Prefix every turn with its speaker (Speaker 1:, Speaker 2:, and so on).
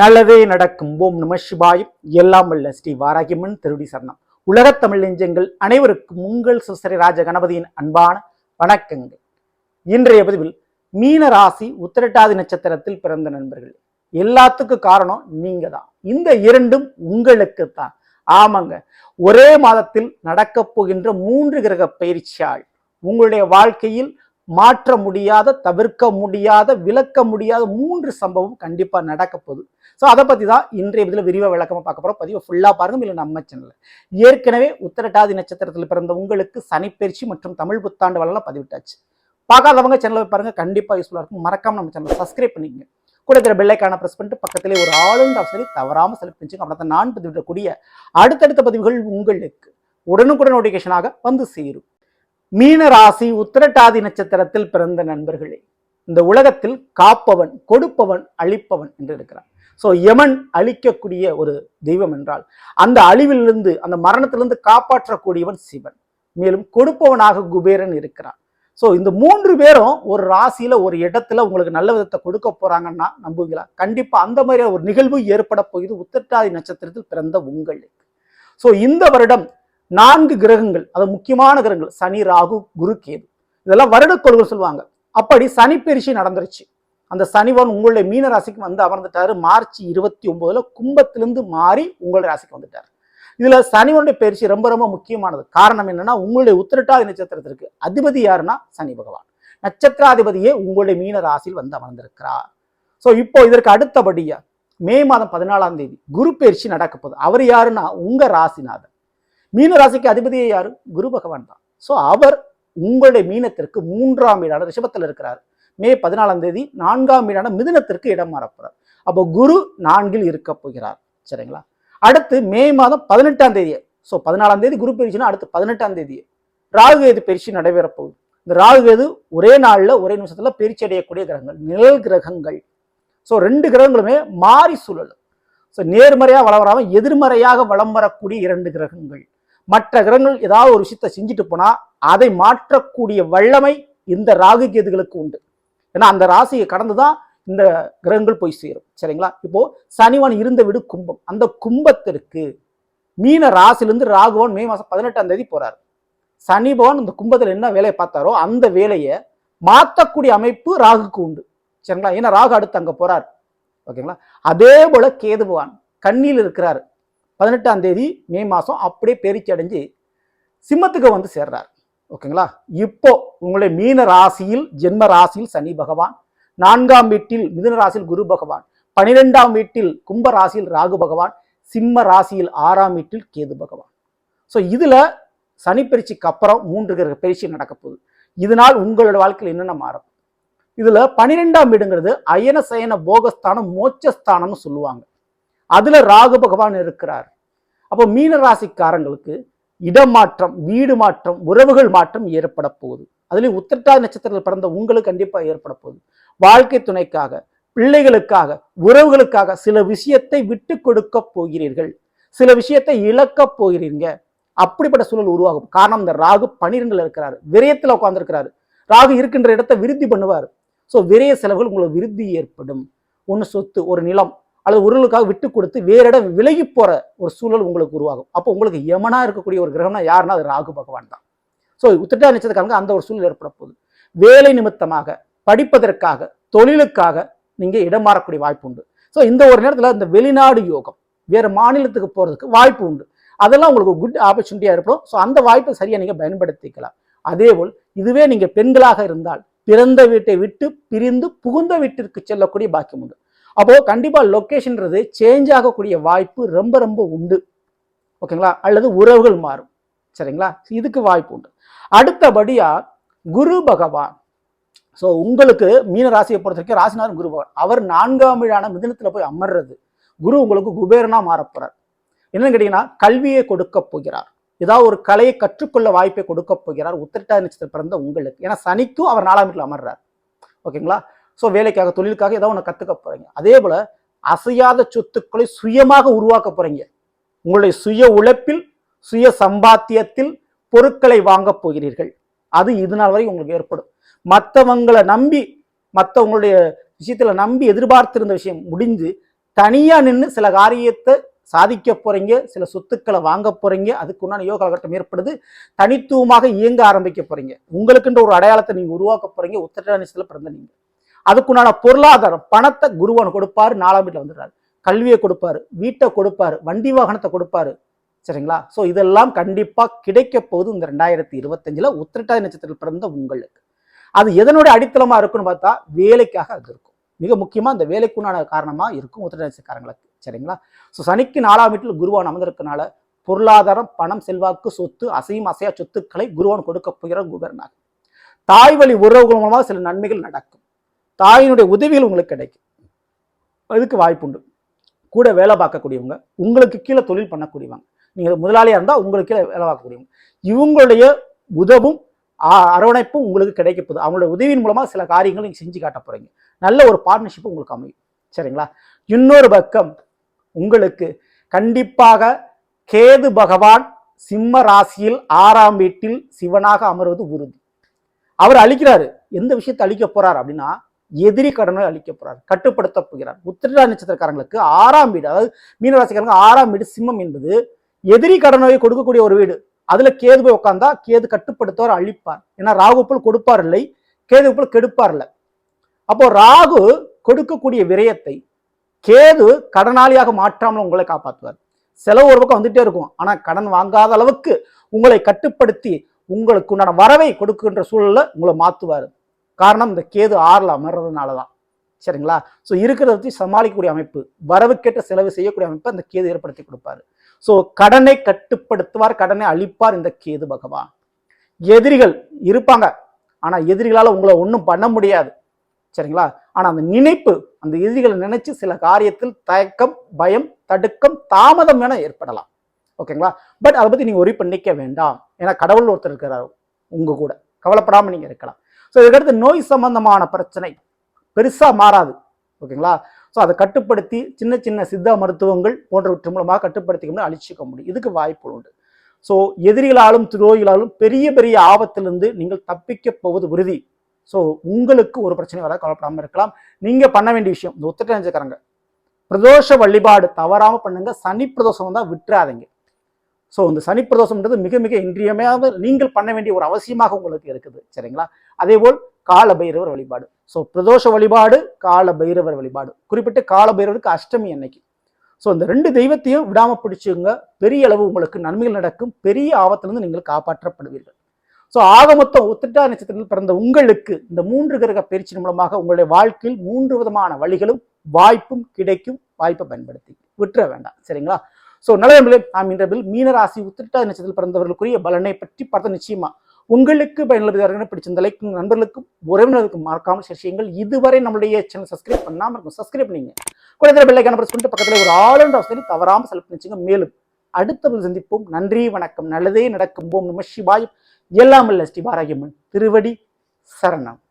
Speaker 1: நல்லதே நடக்கும். ஓம் நம சிவாயும். எல்லாம் வல்ல ஸ்ரீ வாராகிமன் திருடி சரணம். உலகத் தமிழ் நெஞ்சங்கள் அனைவருக்கும் உங்கள் சுசரி ராஜ கணபதியின் அன்பான வணக்கங்கள். இன்றைய பதிவில் மீன ராசி உத்திரட்டாதி நட்சத்திரத்தில் பிறந்த நண்பர்கள். எல்லாத்துக்கும் காரணம் நீங்க தான் இந்த இரண்டும் உங்களுக்கு தான் ஆமாங்க. ஒரே மாதத்தில் நடக்கப் போகின்ற மூன்று கிரக பயிற்சியாள் உங்களுடைய வாழ்க்கையில் மாற்ற முடியாத தவிர்க்க முடியாத விளக்க முடியாத மூன்று சம்பவம் கண்டிப்பாக நடக்க போகுது. ஸோ அதை பற்றி தான் இன்றைய இதில் விரிவாக விளக்கமாக பார்க்க போகிறோம் பதிவை ஃபுல்லாக பாருங்க. இல்லை நம்ம சேனலில் ஏற்கனவே உத்திரட்டாதி நட்சத்திரத்தில் பிறந்த உங்களுக்கு சனிப்பயிற்சி மற்றும் தமிழ் புத்தாண்டு வளர்லாம் பதிவிட்டாச்சு. பார்க்காதவங்க சேனலை பாருங்க. கண்டிப்பாக யூஸ்ஃபுல்லாக இருக்கும். மறக்காமல் நம்ம சேனலை சப்ஸ்கிரைப் பண்ணிக்கங்க. கூட இருக்கிற பெல்லைக்கான ப்ரெஸ் பண்ணிட்டு பக்கத்திலே ஒரு ஆளுநர் அவசரி தவறாமல் செலக்ட் பண்ணிச்சுங்க அப்படின்னா நான் பதிவிடக்கூடிய அடுத்தடுத்த பதிவுகள் உங்களுக்கு உடனுக்குடன் நோட்டிஃபிகேஷனாக வந்து சேரும். மீன ராசி உத்திரட்டாதி நட்சத்திரத்தில் பிறந்த நண்பர்களே இந்த உலகத்தில் காப்பவன் கொடுப்பவன் அழிப்பவன் என்று இருக்கிறான் ஸோ யமன் அழிக்கக்கூடிய ஒரு தெய்வம் என்றால் அந்த அழிவிலிருந்து அந்த மரணத்திலிருந்து காப்பாற்றக்கூடியவன் சிவன். மேலும் கொடுப்பவனாக குபேரன் இருக்கிறான். ஸோ இந்த மூன்று பேரும் ஒரு ராசியில ஒரு இடத்துல உங்களுக்கு நல்ல விதத்தை கொடுக்க போறாங்கன்னா நம்புவீங்களா? கண்டிப்பா அந்த மாதிரி ஒரு நிகழ்வு ஏற்பட போகுது உத்திரட்டாதி நட்சத்திரத்தில் பிறந்த உங்களுக்கு ஸோ இந்த வருடம் நான்கு கிரகங்கள் அது முக்கியமான கிரகங்கள் சனி ராகு குரு கேது. இதெல்லாம் வருடக்கோள்கள் சொல்லுவாங்க. அப்படி சனி பெருசி நடந்துருச்சு. அந்த சனிவன் உங்களுடைய மீன ராசிக்கு வந்து அமர்ந்துட்டாரு. மார்ச் இருபத்தி ஒன்பதுல கும்பத்திலிருந்து மாறி உங்களுடைய ராசிக்கு வந்துட்டார். இதுல சனிவனுடைய பயிற்சி ரொம்ப ரொம்ப முக்கியமானது. காரணம் என்னன்னா உங்களுடைய உத்திரட்டாதி நட்சத்திரத்திற்கு அதிபதி யாருன்னா சனி பகவான். நட்சத்திராதிபதியே உங்களுடைய மீன ராசியில் வந்து அமர்ந்திருக்கிறார். ஸோ இப்போ இதற்கு அடுத்தபடியா மே மாதம் பதினாலாம் தேதி குரு பயிற்சி நடக்க போகுது அவர் யாருன்னா உங்க ராசிநாதன். மீன ராசிக்கு அதிபதியே யாரு? குரு பகவான் தான். ஸோ அவர் உங்களுடைய மீனத்திற்கு மூன்றாம் வீடான ரிஷபத்தில் இருக்கிறார். மே பதினாலாம் தேதி நான்காம் வீடான மிதுனத்திற்கு இடம் மாறப்போறார் அப்போ குரு நான்கில் இருக்க போகிறார். சரிங்களா? அடுத்து மே மாதம் பதினெட்டாம் தேதி ஸோ பதினாலாம் தேதி குரு பயிற்சினா அடுத்து பதினெட்டாம் தேதி ராகுகேது பயிற்சி நடைபெற போகுது. இந்த ராகுகேது ஒரே நாளில் ஒரே நிமிஷத்தில் பயிற்சி அடையக்கூடிய கிரகங்கள் நிழல் கிரகங்கள். ஸோ ரெண்டு கிரகங்களுமே மாறி சூழல். ஸோ நேர்மறையாக வளம் வராமல் எதிர்மறையாக வளம் வரக்கூடிய இரண்டு கிரகங்கள். மற்ற கிரகங்கள் ஏதாவது ஒரு விஷயத்தை செஞ்சுட்டு போனா அதை மாற்றக்கூடிய வல்லமை இந்த ராகு கேதுகளுக்கு உண்டு. ஏன்னா அந்த ராசியை கடந்து தான் இந்த கிரகங்கள் போய் சேரும். சரிங்களா? இப்போ சனிவன் இருந்த வீடு கும்பம். அந்த கும்பத்திற்கு மீன ராசிலிருந்து ராகுவன் மே மாதம் பதினெட்டாம் தேதி போறாரு. சனி பகவான் இந்த கும்பத்தில் என்ன வேலையை பார்த்தாரோ அந்த வேலையை மாற்றக்கூடிய அமைப்பு ராகுக்கு உண்டு. சரிங்களா? ஏன்னா ராகு அடுத்து அங்கே போறார். ஓகேங்களா? அதே போல கேது பகவான் கண்ணியில் இருக்கிறார். பதினெட்டாம் தேதி மே மாதம் அப்படியே பெருக்கி அடைஞ்சு சிம்மத்துக்கு வந்து சேர்றார். ஓகேங்களா? இப்போ உங்களுடைய மீன ராசியில் ஜென்ம ராசியில் சனி பகவான் நான்காம் வீட்டில் மிதுன ராசியில் குரு பகவான் பனிரெண்டாம் வீட்டில் கும்ப ராசியில் ராகு பகவான் சிம்ம ராசியில் ஆறாம் வீட்டில் கேது பகவான். ஸோ இதில் சனி பயிற்சிக்கு அப்புறம் மூன்று கிரக பயிற்சி நடக்க போகுது. இதனால் உங்களோட வாழ்க்கையில் என்னென்ன மாறும்? இதில் பனிரெண்டாம் வீடுங்கிறது அயன சயன போகஸ்தானம் மோட்சஸ்தானம்னு சொல்லுவாங்க. அதில் ராகு பகவான் இருக்கிறார். அப்போ மீன ராசிக்காரங்களுக்கு இடமாற்றம் வீடு மாற்றம் உறவுகள் மாற்றம் ஏற்பட போகுது. அதுலேயும் உத்திரட்டாதி நட்சத்திரத்தில் பிறந்த உங்களுக்கு கண்டிப்பாக ஏற்பட போகுது. வாழ்க்கை துணைக்காக பிள்ளைகளுக்காக உறவுகளுக்காக சில விஷயத்தை விட்டு கொடுக்க போகிறீர்கள். சில விஷயத்தை இழக்க போகிறீங்க. அப்படிப்பட்ட சூழல் உருவாகும். காரணம் இந்த ராகு பனிரெண்டுல இருக்கிறாரு. விரயத்தில் உட்காந்துருக்கிறாரு ராகு இருக்கின்ற இடத்தை விருத்தி பண்ணுவார். ஸோ விரய செலவுகள் உங்களுக்கு விருத்தி ஏற்படும். ஒன்று சொத்து ஒரு நிலம். அல்லது உறவுகளுக்காக விட்டு கொடுத்து வேற இடம் விலகி போற ஒரு சூழல் உங்களுக்கு உருவாகும். அப்போ உங்களுக்கு யமனா இருக்கக்கூடிய ஒரு கிரகம்னா யாருன்னா அது ராகு பகவான் தான். ஸோ உத்திரட்டா நட்சத்திரக்காரங்க அந்த ஒரு சூழல் ஏற்பட போகுது. வேலை நிமித்தமாக படிப்பதற்காக தொழிலுக்காக நீங்க இடம் மாறக்கூடிய வாய்ப்பு உண்டு. ஸோ இந்த ஒரு நேரத்தில் இந்த வெளிநாடு யோகம் வேறு மாநிலத்துக்கு போகிறதுக்கு வாய்ப்பு உண்டு. அதெல்லாம் உங்களுக்கு குட் ஆப்பர்ச்சுனிட்டியாக இருப்போம் ஸோ அந்த வாய்ப்பை சரியாக நீங்கள் பயன்படுத்திக்கலாம். அதேபோல் இதுவே நீங்கள் பெண்களாக இருந்தால் பிறந்த வீட்டை விட்டு பிரிந்து புகுந்த வீட்டிற்கு செல்லக்கூடிய பாக்கியம் உண்டு. அப்போது கண்டிப்பாக லொக்கேஷன்றது சேஞ்ச் ஆகக்கூடிய வாய்ப்பு ரொம்ப ரொம்ப உண்டு. ஓகேங்களா? அல்லது உறவுகள் மாறும். சரிங்களா? இதுக்கு வாய்ப்பு உண்டு. அடுத்தபடியாக குரு பகவான். ஸோ உங்களுக்கு மீன ராசியை பொறுத்த வரைக்கும் ராசிநாதன் குரு பகவான். அவர் நான்காம் வீடான மிதனத்தில் போய் அமர்றது. குரு உங்களுக்கு குபேரனா மாறப்போகிறார் என்னன்னு கேட்டிங்கன்னா கல்வியை கொடுக்க போகிறார். ஏதாவது ஒரு கலையை கற்றுக்கொள்ள வாய்ப்பை கொடுக்க போகிறார். உத்திரட்டாதி நட்சத்திரம் பிறந்த உங்களுக்கு. ஏன்னா சனிக்கும் அவர் நாலாம் வீட்டில் அமர்றார். ஓகேங்களா? ஸோ வேலைக்காக தொழிலுக்காக ஏதாவது ஒன்று கற்றுக்க போறீங்க. அதே போல அசையாத சொத்துக்களை சுயமாக உருவாக்க போறீங்க. உங்களுடைய சுய உழைப்பில் சுய சம்பாத்தியத்தில் பொருட்களை வாங்கப் போகிறீர்கள். அது இது நாள் வரை உங்களுக்கு ஏற்படும். மற்றவங்களை நம்பி மற்றவங்களுடைய விஷயத்துல நம்பி எதிர்பார்த்திருந்த விஷயம் முடிந்து தனியா நின்று சில காரியத்தை சாதிக்க போறீங்க சில சொத்துக்களை வாங்க போறீங்க அதுக்கு உண்டான யோக காலகட்டம் ஏற்படுது. தனித்துவமாக இயங்க ஆரம்பிக்க போறீங்க. உங்களுக்குன்ற ஒரு அடையாளத்தை நீங்க உருவாக்க போறீங்க. உத்தரநிசத்துல பிறந்த நீங்க. அதுக்குண்டான பொருளாதாரம் பணத்தை குருவான் கொடுப்பாரு நாலாம் வீட்டில் வந்துடுறாரு. கல்வியை கொடுப்பாரு வீட்டை கொடுப்பாரு வண்டி வாகனத்தை கொடுப்பாரு. சரிங்களா? ஸோ இதெல்லாம் கண்டிப்பாக கிடைக்க போகுது இந்த ரெண்டாயிரத்தி இருபத்தஞ்சில் உத்திரட்டாதி நட்சத்திரத்தில் பிறந்த உங்களுக்கு. அது எதனுடைய அடித்தளமாக இருக்குன்னு பார்த்தா வேலைக்காக அது இருக்கும். மிக முக்கியமாக அந்த வேலைக்குண்டான காரணமாக இருக்கும் உத்திரட்டாதி நட்சத்திரக்காரங்களுக்கு சரிங்களா? ஸோ சனிக்கு நாலாம் வீட்டில் குருவான் அமர்ந்திருக்கனால பொருளாதாரம் பணம் செல்வாக்கு சொத்து அசையும் அசையா சொத்துக்களை குருவான் கொடுக்க போகிற குபேரனாக. தாய் வழி உறவுகள் மூலமாக சில நன்மைகள் நடக்கும். தாயினுடைய உதவிகள் உங்களுக்கு கிடைக்கும். அதுக்கு வாய்ப்புண்டு. கூட வேலை பார்க்கக்கூடியவங்க உங்களுக்கு கீழே தொழில் பண்ணக்கூடியவங்க. நீங்கள் முதலாளியாக இருந்தால் உங்களுக்கு கீழே வேலை பார்க்கக்கூடியவங்க. இவங்களுடைய உதவும் ஆ- அரவணைப்பும் உங்களுக்கு கிடைக்க போகுது. அவங்களுடைய உதவியின் மூலமாக சில காரியங்கள் நீங்கள் செஞ்சு காட்ட போகிறீங்க நல்ல ஒரு பார்ட்னர்ஷிப் உங்களுக்கு அமையும். சரிங்களா? இன்னொரு பக்கம் உங்களுக்கு கண்டிப்பாக கேது பகவான் சிம்ம ராசியில் ஆறாம் வீட்டில் சிவனாக அமர்வது உறுதி. அவர் அழிக்கிறாரு. எந்த விஷயத்தை அழிக்க போறார் அப்படின்னா எதிரி கடனை அளிக்க போறார் கட்டுப்படுத்த போகிறார் உத்திரா நட்சத்திரக்காரங்களுக்கு ஆறாம் வீடு அதாவது மீனராசிக்காரங்க ஆறாம் வீடு சிம்மம் என்பது எதிரி கடனை கொடுக்கக்கூடிய ஒரு வீடு. அதுல கேது போய் உட்காந்தா கேது கட்டுப்படுத்தவர் அழிப்பார். ஏன்னா ராகு போல் கொடுப்பார் இல்லை கேது போல் கெடுப்பார் இல்லை அப்போ ராகு கொடுக்கக்கூடிய விரயத்தை கேது கடனாளியாக மாற்றாமல் உங்களை காப்பாற்றுவார். செலவு ஒரு பக்கம் வந்துட்டே இருக்கும் ஆனா கடன் வாங்காத அளவுக்கு உங்களை கட்டுப்படுத்தி உங்களுக்கு உண்டான வரவை கொடுக்கின்ற சூழல்ல உங்களை மாத்துவார். காரணம் இந்த கேது ஆறில் அமர்றதுனால தான் சரிங்களா? ஸோ இருக்கிறத வச்சு சமாளிக்கக்கூடிய அமைப்பு வரவுக்கேற்ற செலவு செய்யக்கூடிய அமைப்பை அந்த கேது ஏற்படுத்தி கொடுப்பாரு. ஸோ கடனை கட்டுப்படுத்துவார் கடனை அழிப்பார் இந்த கேது பகவான். எதிரிகள் இருப்பாங்க. ஆனால் எதிரிகளால் உங்களை ஒன்றும் பண்ண முடியாது. சரிங்களா? ஆனால் அந்த நினைப்பு அந்த எதிரிகளை நினைச்சு சில காரியத்தில் தயக்கம் பயம் தடுக்கம் தாமதம் என ஏற்படலாம். ஓகேங்களா? பட் அதை பற்றி நீங்கள் ஒரி பண்ணிக்க வேண்டாம். ஏன்னா கடவுள் ஒருத்தர் இருக்கிறார். உங்கள் கூட. கவலைப்படாமல் நீங்கள் இருக்கலாம். ஸோ இதுக்கடுத்து நோய் சம்பந்தமான பிரச்சனை. பெருசாக மாறாது. ஓகேங்களா? ஸோ அதை கட்டுப்படுத்தி சின்ன சின்ன சித்தா மருத்துவங்கள் போன்றவற்றின் மூலமாக கட்டுப்படுத்திக்க முடியும் அழிச்சிக்க முடியும். இதுக்கு வாய்ப்பு உண்டு. ஸோ எதிரிகளாலும் துரோகிகளாலும் பெரிய பெரிய ஆபத்திலிருந்து நீங்கள் தப்பிக்க போவது உறுதி. ஸோ உங்களுக்கு ஒரு பிரச்சனை வர கவலைப்படாமல் இருக்கலாம். நீங்கள் பண்ண வேண்டிய விஷயம் இந்த ஒத்துட்டு நினைச்சுக்கிறாங்க பிரதோஷ வழிபாடு தவறாமல் பண்ணுங்க சனி பிரதோஷம் தான் விட்டுறாதீங்க. ஸோ இந்த சனி பிரதோஷம்ன்றது மிக மிக இன்றியமையாத நீங்கள் பண்ண வேண்டிய ஒரு அவசியமாக உங்களுக்கு இருக்குது. சரிங்களா? அதே போல் கால பைரவர் வழிபாடு. ஸோ பிரதோஷ வழிபாடு கால பைரவர் வழிபாடு. குறிப்பிட்டு கால பைரவருக்கு அஷ்டமி அன்னைக்கு. ஸோ இந்த ரெண்டு தெய்வத்தையும் விடாமல் பிடிச்சுங்க. பெரிய அளவு உங்களுக்கு நன்மைகள் நடக்கும். பெரிய ஆபத்திலிருந்து நீங்கள் காப்பாற்றப்படுவீர்கள். ஸோ ஆக மொத்தம் ஒத்திட்டா நட்சத்திரத்தில் பிறந்த உங்களுக்கு இந்த மூன்று கிரக பயிற்சியின் மூலமாக உங்களுடைய வாழ்க்கையில் மூன்று விதமான வழிகளும் வாய்ப்பும் கிடைக்கும் வாய்ப்பை பயன்படுத்தி. விட்டுற வேண்டாம். சரிங்களா? ஸோ நல்ல நாம் இன்றபில் மீனராசி உத்திரட்டா நட்சத்திரத்தில் பிறந்தவர்களுக்குரிய பலனை பற்றி பார்த்த நிச்சயமா உங்களுக்கு பயனுள்ளதாக பிடிச்சிருந்த லைக் நண்பர்களுக்கும் உறவினருக்கும் மறக்காமல் விஷயங்கள் செய்யுங்கள். இதுவரை நம்மளுடைய சேனல் சப்ஸ்கிரைப் பண்ணாமல் இருக்கும் சப்ஸ்கிரைப் பண்ணிங்க குழந்தை பெல்லைக்கான பிரஸ் பண்ணிட்டு பக்கத்தில் ஒரு ஆளுநர் அவசரம் தவறாமல் செலக்ட் பண்ணிச்சுங்க மேலும் அடுத்த சந்திப்போம். நன்றி வணக்கம். நல்லதே நடக்கும். ஓம் நம சிவாய் எல்லாம் இல்ல ஸ்ரீ திருவடி சரணம்.